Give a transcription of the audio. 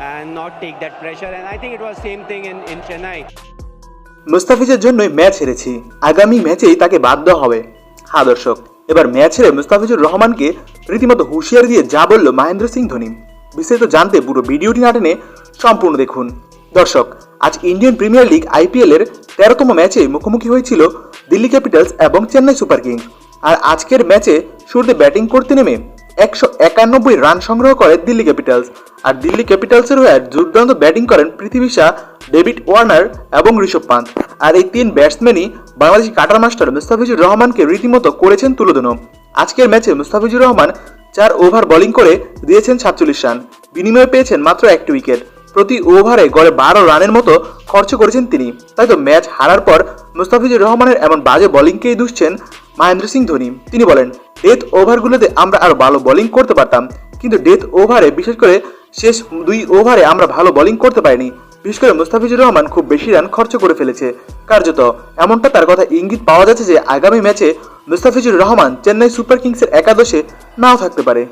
and not take that pressure. And I think it was same thing in, in Chennai. মুস্তাফিজের জন্যই match হেরেছি। আগামী ম্যাচেই তাকে বাদ দেওয়া হবে। হ্যাঁ দর্শক এবার ম্যাচ হেরে মুস্তাফিজুর রহমানকে রীতিমতো হুঁশিয়ারি দিয়ে যা বলল মহেন্দ্র সিং ধোনি। বিস্তারিত জানতে পুরো ভিডিওটি না টেনে সম্পূর্ণ দেখুন। দর্শক আজ ইন্ডিয়ান প্রিমিয়ার লিগ আইপিএল এর তেরোতম ম্যাচে মুখোমুখি হয়েছিল দিল্লি ক্যাপিটালস এবং চেন্নাই সুপার কিংস। আর আজকের ম্যাচে শুরুতে ব্যাটিং করতে নেমে একশো একানব্বই রান সংগ্রহ করে দিল্লি ক্যাপিটালস। আর দিল্লি ক্যাপিটালসের হয়ে দুর্দান্ত ব্যাটিং করেন পৃথিবী শাহ ডেভিড ওয়ার্নার এবং ঋষভ পান্ত। আর এই তিন ব্যাটসম্যানই বাংলাদেশি কাটার মাস্টার মুস্তাফিজুর রহমানকে রীতিমতো করেছেন তুলোধনো আজকের ম্যাচে মুস্তাফিজুর রহমান চার ওভার বোলিং করে দিয়েছেন সাতচল্লিশ রান। বিনিময়ে পেয়েছেন মাত্র একটি উইকেট। প্রতি ওভারে গড়ে বারো রানের মতো খরচ করেছেন তিনি। তাই তো ম্যাচ হারার পর মুস্তাফিজুর রহমানের এমন বাজে বোলিংকেই দুষছেন মহেন্দ্র সিং ধোনি। তিনি বলেন ডেথ ওভারগুলোতে আমরা আরও ভালো বোলিং করতে পারতাম। কিন্তু ডেথ ওভারে বিশেষ করে শেষ দুই ওভারে আমরা ভালো বোলিং করতে পারিনি। বিশেষ করে মুস্তাফিজুর রহমান খুব বেশি রান খরচ করে ফেলেছে। কার্যত এমনটা তার কথা ইঙ্গিত পাওয়া যাচ্ছে যে আগামী ম্যাচে মুস্তাফিজুর রহমান চেন্নাই সুপার কিংসের একাদশে নাও থাকতে পারে।